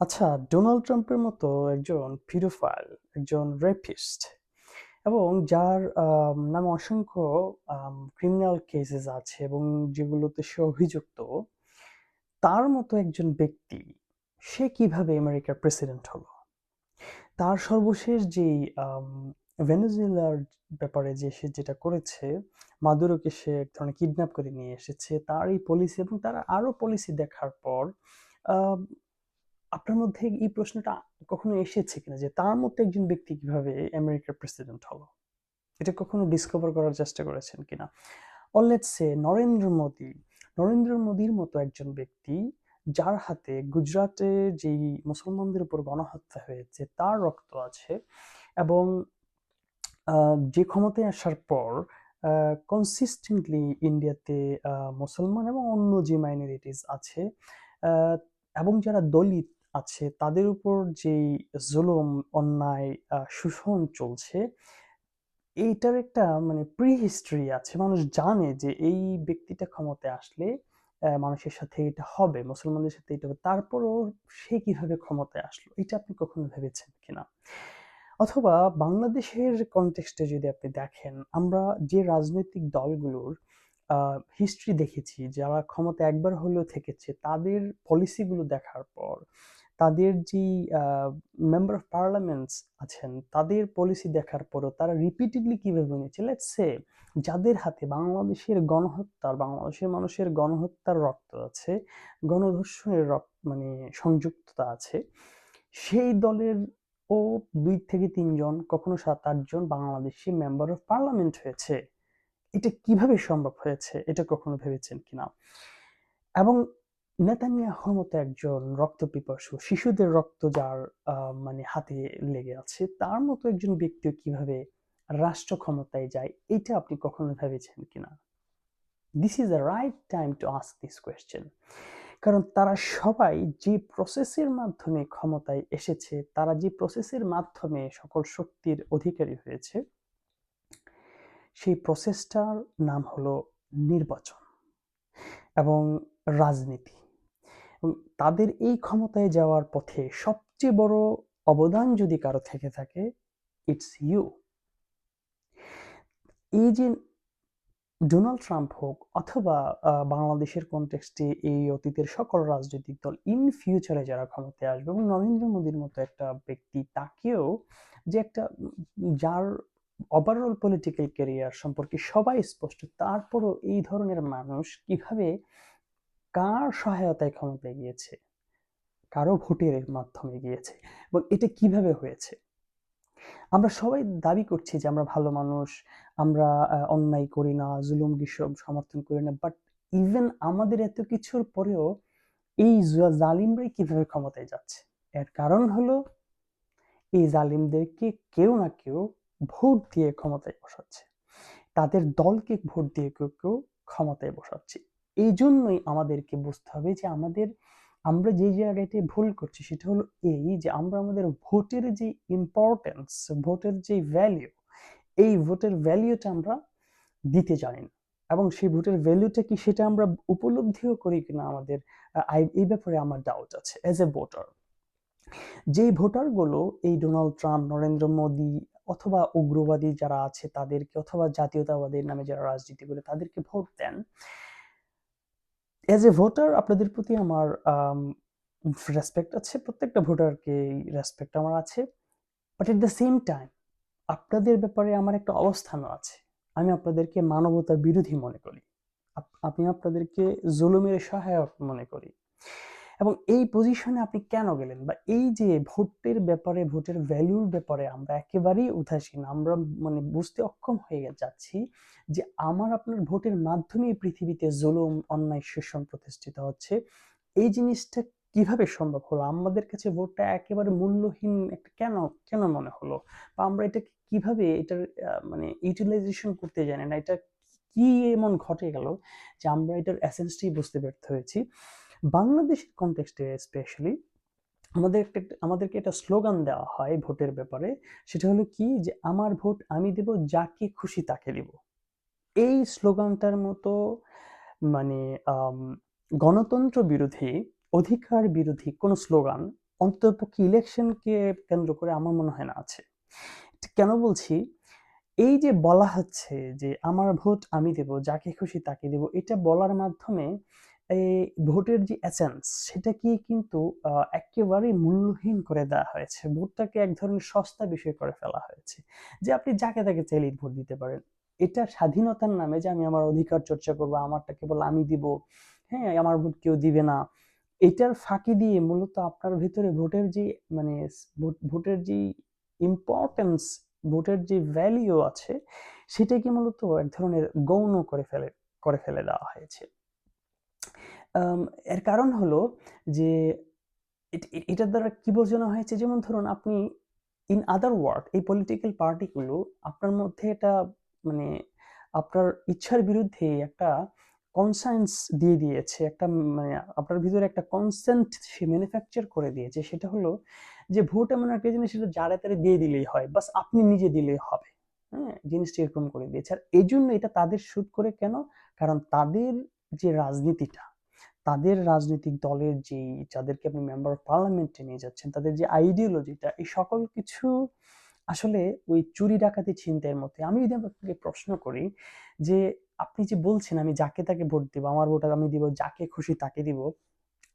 আচ্ছা, ডোনাল্ড ট্রাম্পের মতো একজন পিডোফাইল, একজন রেপিস্ট এবং যার নামে অসংখ্য ক্রিমিনাল কেসেস আছে এবং যেগুলোতে সে অভিযুক্ত, তার মতো একজন ব্যক্তি, সে কীভাবে আমেরিকার প্রেসিডেন্ট হলো? তার সর্বশেষ যে ভেনেজুয়েলার ব্যাপারে যে সে যেটা করেছে, মাদুরোকে সে এক ধরনের কিডন্যাপ করে নিয়ে এসেছে। তার এই পলিসি এবং তার আরও পলিসি দেখার পর আপনার মধ্যে এই প্রশ্নটা কখনো এসেছে কিনা যে তার মতো একজন ব্যক্তি কীভাবে আমেরিকার প্রেসিডেন্ট হলো? এটা কখনো ডিসকভার করার চেষ্টা করেছেন কিনা? অর সে নরেন্দ্র মোদী নরেন্দ্র মোদীর মতো একজন ব্যক্তি যার হাতে গুজরাটে যেই মুসলমানদের উপর গণহত্যা হয়েছে, তার রক্ত আছে এবং যে ক্ষমতায় আসার পর কনসিস্টেন্টলি ইন্ডিয়াতে মুসলমান এবং অন্য যে মাইনরিটিস আছে এবং যারা দলিত আছে তাদের উপর যেই জুলুম, অন্যায়, শোষণ চলছে, এইটার একটা মানে প্রি হিস্টরি আছে। মানুষ জানে যে এই ব্যক্তিটা ক্ষমতায় আসলে মানুষের সাথে এটা হবে, মুসলমানদের সাথে এটা হবে। তারপরও সে কীভাবে ক্ষমতায় আসলো? এটা আপনি কখনো ভেবেছেন কিনা? অথবা বাংলাদেশের কনটেক্সট যদি আপনি দেখেন, আমরা যে রাজনৈতিক দলগুলোর হিস্ট্রি দেখেছি, যারা ক্ষমতা একবার হলেও থেকেছে, তাদের পলিসিগুলো দেখার পর, তাদের যে মেম্বার অফ পার্লামেন্টস আছেন, তাদের পলিসি দেখার পরও তারা রিপিটেডলি কীভাবে নিয়েছে? লেটস সে যাদের হাতে বাংলাদেশের গণহত্যার, বাংলাদেশের মানুষের গণহত্যার রক্ত আছে, গণধর্ষণের রক মানে সংযুক্ততা আছে, সেই দলের ও দুই থেকে ৩ জন, কখনো ৭-৮ জন বাংলাদেশী মেম্বার অফ পার্লামেন্ট হয়েছে। এটা কীভাবে সম্ভব হয়েছে? এটা কখনো ভেবেছেন কিনা? এবং নেতানিয়াহুর মতো একজন রক্তপিপাসু, শিশুদের রক্ত যার মানে হাতে লেগে আছে, তার মতো একজন ব্যক্তিও কীভাবে রাষ্ট্র ক্ষমতায় যায়, এটা আপনি কখনো ভেবেছেন কিনা? This is the right time to ask this question. কারণ তারা সবাই যে প্রসেসের মাধ্যমে ক্ষমতায় এসেছে, তারা যে প্রসেসের মাধ্যমে সকল শক্তির অধিকারী হয়েছে সেই প্রসেসটার নাম হলো নির্বাচন এবং রাজনীতি। এবং তাদের এই ক্ষমতায় যাওয়ার পথে সবচেয়ে বড় অবদান যদি কারও থেকে থাকে, ইটস ইউ। এই যে ডোনাল্ড ট্রাম্প হোক অথবা বাংলাদেশের কনটেক্সটে এই অতীতের সকল রাজনৈতিক দল ইন ফিউচারে যারা ক্ষমতায় আসবে এবং নরেন্দ্র মোদীর মতো একটা ব্যক্তি তাকেও যে একটা যার ওভারঅল পলিটিক্যাল ক্যারিয়ার সম্পর্কে সবাই স্পষ্ট। তারপরও এই ধরনের মানুষ কীভাবে কার সহায়তায় ক্ষমতায় গিয়েছে? কারও ভোটের মাধ্যমে গিয়েছে এবং এটা কীভাবে হয়েছে? আমরা সবাই দাবি করছি যে আমরা ভালো মানুষ, আমরা অন্যায় করি না, জুলুম-গিসম সমর্থন করি না। বাট ইভেন আমাদের এত কিছুর পরেও এই জালিমরাই কীভাবে ক্ষমতায় যাচ্ছে? এর কারণ হলো এই জালিমদেরকে কেউ না কেউ ভোট দিয়ে ক্ষমতায় বসাচ্ছে। তাদের দলকে ভোট দিয়ে কেউ, কেউ ক্ষমতায় বসাচ্ছে। এইজন্যই আমাদেরকে বুঝতে হবে যে আমাদের আমরা যে জায়গাটায় ভুল করছি সেটা হলো এই যে আমরা আমাদের ভোটের যে ইম্পোর্টেন্স, ভোটের যে ভ্যালু, এই ভোটের ভ্যালিউটা আমরা দিতে জানি না। এবং সেই ভোটের ভ্যালুটা কি সেটা আমরা উপলব্ধিও করি কিনা আমাদের এই ব্যাপারে আমার ডাউট আছে অ্যাজ এ ভোটার। যেই ভোটারগুলো এই ডোনাল্ড ট্রাম্প, নরেন্দ্র মোদি অথবা উগ্রবাদী যারা আছে তাদেরকে অথবা জাতীয়তাবাদীর নামে যারা রাজনীতি করে তাদেরকে ভোট দেন অ্যাজ এ ভোটার আপনাদের প্রতি আমার রেসপেক্ট আছে। প্রত্যেকটা ভোটারকে রেসপেক্ট আমার আছে। But at the same time আপনাদের ব্যাপারে আমার একটা অবস্থানও আছে। আমি আপনাদেরকে মানবতার বিরোধী মনে করি। আমি আপনাদেরকে জুলুমের সহায়ক মনে করি। এবং এই পজিশনে আপনি কেন গেলেন? বা এই যে ভোটের ব্যাপারে, ভোটের ভ্যালুর ব্যাপারে আমরা একেবারেই উদাসীন। আমরা মানে বুঝতে অক্ষম হয়ে যাচ্ছি যে আমার আপনার ভোটের মাধ্যমেই পৃথিবীতে জুলুম, অন্যায়, শোষণ প্রতিষ্ঠিত হচ্ছে। এই জিনিসটা কীভাবে সম্ভব হলো? আমাদের কাছে ভোটটা একেবারে মূল্যহীন একটা কেন, কেন মনে হলো? বা আমরা এটাকে কীভাবে এটার মানে ইউটিলাইজেশন করতে জানি না। এটা কি এমন ঘটে গেল যে আমরা এটার এসেন্স টাই বুঝতে ব্যর্থ হয়েছি। বাংলাদেশের কনটেক্সটে স্পেশালি আমাদের একটা আমাদেরকে একটা স্লোগান দেওয়া হয় ভোটের ব্যাপারে। সেটা হলো কি যে, "আমার ভোট আমি দেব, যাকে খুশি তাকে দিব।" এই স্লোগানটার মতো মানে গণতন্ত্র বিরোধী, অধিকার বিরোধী কোনো স্লোগান অন্ততপক্ষে ইলেকশনকে কেন্দ্র করে আমার মনে হয় না আছে কেন বলছি এই যে বলা হচ্ছে যে আমার ভোট আমি দেব যাকে খুশি তাকে দেব এটা বলার মাধ্যমে এই ভোটের যে এসেন্স সেটাকে কিন্তু একেবারে মূল্যহীন করে দেওয়া হয়েছে। ভোটটাকে এক ধরনের সস্তা বিষয় করে ফেলা হয়েছে। যে আপনি যাকে তাকে চাইলেই ভোট দিতে পারেন। এটা স্বাধীনতার নামে যে আমি আমার অধিকার চর্চা করব, আমারটা কেবল আমি দিব হ্যাঁ আমার ভোট কেউ দিবে না, এটার ফাঁকি দিয়ে মূলত আপনার ভিতরে ভোটের যে মানে ভোটের যে ইম্পর্টেন্স ভোটের যে ভ্যালিউ আছে, সেটাকে মূলত এক ধরনের গৌণ করে ফেলে করে ফেলে দেওয়া হয়েছে। এর কারণ হলো যে এটার দ্বারা কি বোঝানো হয়েছে? যেমন ধরুন, আপনি ইন আদার ওয়ার্ড এই পলিটিক্যাল পার্টিগুলো আপনার মধ্যে এটা মানে আপনার ইচ্ছার বিরুদ্ধে একটা কনসায়েন্স দিয়ে দিয়েছে, একটা মানে আপনার ভিতরে একটা কনসেন্ট সে ম্যানুফ্যাকচার করে দিয়েছে। সেটা হলো যে, ভোট এমন একটা জিনিস সেটা যারা তারা দিয়ে দিলেই হয়, বাস আপনি নিজে দিলেই হবে। হ্যাঁ জিনিসটা এরকম করে দিয়েছে। আর এই জন্য এটা তাদের শুট করে কেন? কারণ তাদের যে রাজনীতিটা তাদের রাজনৈতিক দলের যে, যাদেরকে আপনি মেম্বার অফ পার্লামেন্টে নিয়ে যাচ্ছেন, তাদের যে আইডিওলজিটা এই সকল কিছু আসলে ওই চুরি ডাকাতি ছিনতাইয়ের মধ্যে। আমি যদি আপনাকে প্রশ্ন করি যে, আপনি যে বলছেন আমি যাকে তাকে ভোট দিব, আমার ভোট আমি দিব, যাকে খুশি তাকে দিব,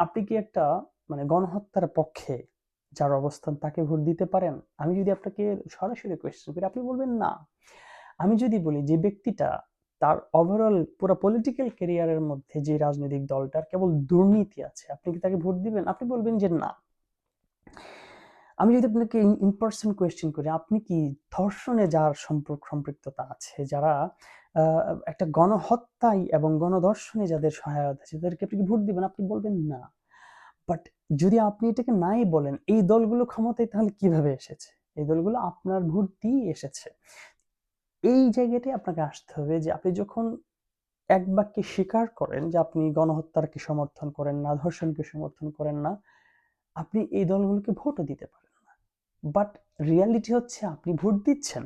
আপনি কি একটা মানে গণহত্যার পক্ষে যার অবস্থান তাকে ভোট দিতে পারেন? আমি যদি আপনাকে সরাসরি কোয়েশ্চেন করি, আপনি বলবেন না। আমি যদি বলি যে ব্যক্তিটা তার ওভারঅল পুরো পলিটিক্যাল ক্যারিয়ারের মধ্যে যে রাজনৈতিক দলটার কেবল দুর্নীতি আছে, আপনি কি তাকে ভোট দিবেন? আপনি বলবেন যে না। আমি যদি আপনাকে ইন পার্সন কোয়েশ্চেন করি, আপনি কি ধর্ষণে যার সম্পর্ক, সম্পৃক্ততা আছে, যারা একটা গণহত্যায় এবং গণধর্ষণে যাদের সহায়তা আছে, তাদেরকে আপনি কি ভোট দিবেন? আপনি বলবেন না। বাট যদি আপনি এটাকে নাই বলেন, এই দলগুলো ক্ষমতায় তাহলে কীভাবে এসেছে? এই দলগুলো আপনার ভোট দিয়ে এসেছে। এই জায়গাতে আপনাকে আসতে হবে যে আপনি যখন এক বাক্যে স্বীকার করেন যে আপনি গণহত্যাকে সমর্থন করেন না, ধর্ষণকে সমর্থন করেন না, আপনি এই দলগুলোকে ভোটও দিতে পারেন না। বাট রিয়ালিটি হচ্ছে আপনি ভোট দিচ্ছেন।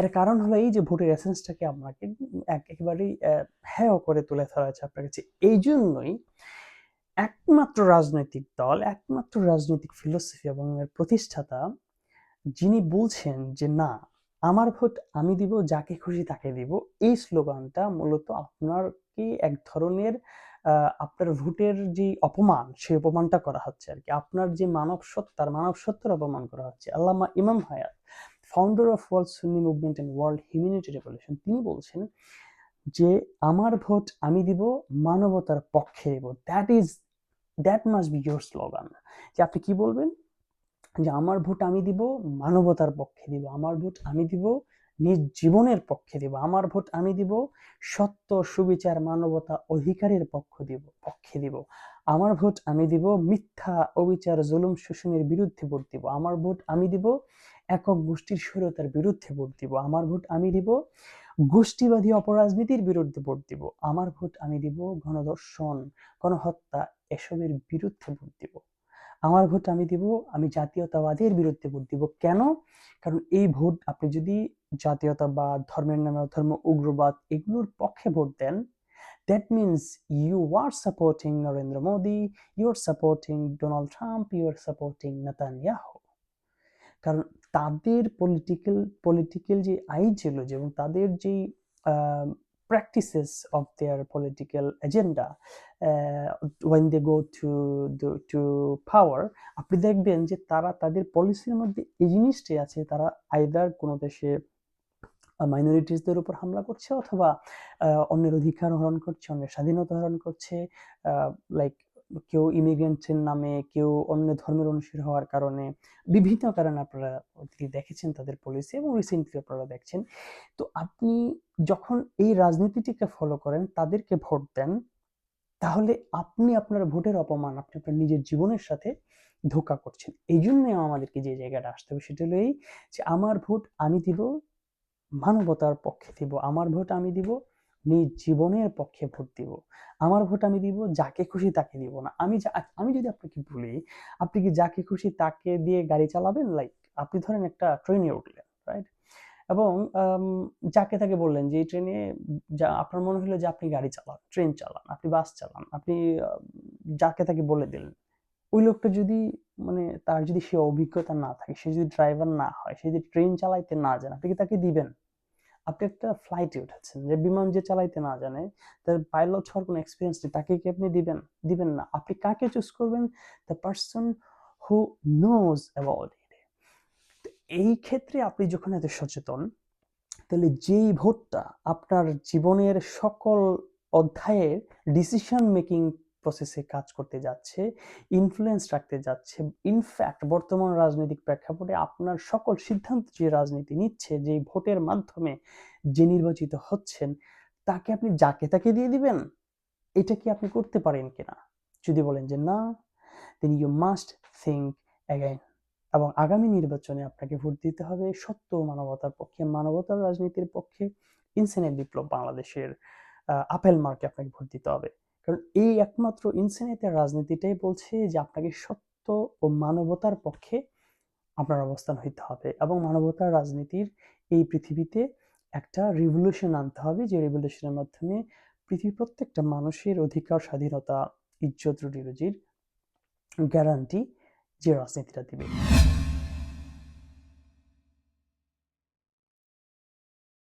এর কারণ হলো এই যে ভোটের এসেন্সটাকে আপনাকে একেবারেই হ্যাঁ করে তুলে ধরা হয়েছে আপনার কাছে। এই জন্যই একমাত্র রাজনৈতিক দল, একমাত্র রাজনৈতিক ফিলোসফি এবং এর প্রতিষ্ঠাতা যিনি বলছেন যে না আমার ভোট আমি দিব, যাকে খুশি তাকে দিব। এই স্লোগানটা মূলত আপনার কি এক ধরনের আপনার ভোটের যে অপমান সেই অপমানটা করা হচ্ছে আর কি আপনার যে মানব সত্তার মানব সত্তার অপমান করা হচ্ছে। Allama Imam Hayat founder of world Sunni movement and world humanity revolution তিনি বলছেন যে, আমার ভোট আমি দিব, মানবতার পক্ষে দিব। That is that must be your slogan যে আপনি কি বলবেন? যে আমার ভোট আমি দিব, মানবতার পক্ষে দিব। আমার ভোট আমি দিব, নিজ জীবনের পক্ষে দিব। আমার ভোট আমি দিব, সত্য, সুবিচার, মানবতা, অধিকারের পক্ষ দিব, পক্ষে দিব। আমার ভোট আমি দিব, মিথ্যা, অবিচার, জুলুম, শোষণের বিরুদ্ধে ভোট দিব। আমার ভোট আমি দিব, একক গোষ্ঠীর স্বৈরতার বিরুদ্ধে ভোট দিব। আমার ভোট আমি দিব, গোষ্ঠীবাদী অপরাজনীতির বিরুদ্ধে ভোট দিব। আমার ভোট আমি দিব গণদর্শন গণহত্যা, এসবের বিরুদ্ধে ভোট দিব। আমার ভোট আমি দিব, আমি জাতীয়তাবাদের বিরুদ্ধে ভোট দিব। কেন? কারণ এই ভোট আপনি যদি জাতীয়তাবাদ, ধর্মের নামে ধর্ম উগ্রবাদ এগুলোর পক্ষে vote then that means you are supporting Narendra Modi you are supporting Donald Trump you are supporting Netanyahu কারণ তাদের পলিটিক্যাল পলিটিক্যাল যে আইডিওলজি এবং তাদের যেই practices of their political agenda uh, when they go to the, to power আপনি দেখবেন যে তারা তাদের পলিসির মধ্যে এই জিনিসটাই আছে তারা আইদার কোনো দেশে মাইনরিটিসদের উপর হামলা করছে অথবা অন্যের অধিকার হরণ করছে অন্যের স্বাধীনতা হরণ করছে লাইক কেউ ইমিগ্রেন্টের নামে, কেউ অন্য ধর্মের অনুসারী হওয়ার কারণে বিভিন্ন কারণে আপনারা দেখেছেন তাদের পলিসি এবং রিসেন্টলি আপনারা দেখছেন। তো আপনি যখন এই রাজনীতিটিকে ফলো করেন, তাদেরকে ভোট দেন, তাহলে আপনি আপনার ভোটের অপমান, আপনি আপনার নিজের জীবনের সাথে ধোকা করছেন। এই জন্যই আমাদেরকে যে জায়গাটা আসতে হবে সেটা হলো এই যে, আমার ভোট আমি দিব, মানবতার পক্ষে দিব, আমার ভোট আমি দিব নিজ জীবনের পক্ষে ভোট দিব। আমার ভোট আমি দিব, যাকে খুশি তাকে দিব না। আমি আমি যদি আপনাকে বলি, আপনি কি যাকে খুশি তাকে দিয়ে গাড়ি চালাবেন? লাইক আপনি ধরেন একটা ট্রেনে উঠলেন রাইট এবং যাকে তাকে বললেন যে, এই ট্রেনে যা, আপনার মনে হলো যে, আপনি গাড়ি চালান, ট্রেন চালান, আপনি বাস চালান, আপনি যাকে তাকে বলে দিলেন। ওই লোকটা যদি মানে তার যদি সে অভিজ্ঞতা না থাকে, সে যদি ড্রাইভার না হয়, সে যদি ট্রেন চালাইতে না জানে, আপনি কি তাকে দিবেন? আপনি একটা ফ্লাইটে উঠেছেন যে বিমান যে চালাইতে না জানে, তার পাইলট হওয়ার কোনো এক্সপিরিয়েন্স নেই, তাকে কি আপনি দিবেন? দিবেন না। আপনি কাকে চুজ করবেন? The person who knows about it এই ক্ষেত্রে আপনি যখন এত সচেতন, তাহলে যেই ভোটটা আপনার জীবনের সকল অধ্যায়ের ডিসিশন মেকিং প্রসেসে কাজ করতে যাচ্ছে ইনফ্লুয়েন্স রাখতে যাচ্ছে। ইনফ্যাক্ট বর্তমান রাজনৈতিক প্রেক্ষাপটে আপনার সকল সিদ্ধান্ত যে রাজনীতি নিচ্ছে, যে ভোটের মাধ্যমে যে নির্বাচিত হচ্ছেন, তাকে আপনি যাকে তাকে দিয়ে দিবেন? এটা কি আপনি করতে পারেন কিনা? যদি বলেন যে না then you must think again এবং আগামী নির্বাচনে আপনাকে ভোট দিতে হবে সত্য মানবতার পক্ষে, মানবতার রাজনীতির পক্ষে। ইনসেনেট বিপ্লব বাংলাদেশের আপেল মার্কে আপনাকে ভোট দিতে হবে। কারণ এই একমাত্র ইনসেনেটের রাজনীতিটাই বলছে যে আপনাকে সত্য ও মানবতার পক্ষে আপনার অবস্থান হইতে হবে এবং মানবতার রাজনীতির এই পৃথিবীতে একটা রিভলিউশন আনতে হবে, যে রিভলিউশনের মাধ্যমে পৃথিবীর প্রত্যেকটা মানুষের অধিকার, স্বাধীনতা, ইজ্জত রুটি রুজির গ্যারান্টি যে রাজনীতিটা দিবে।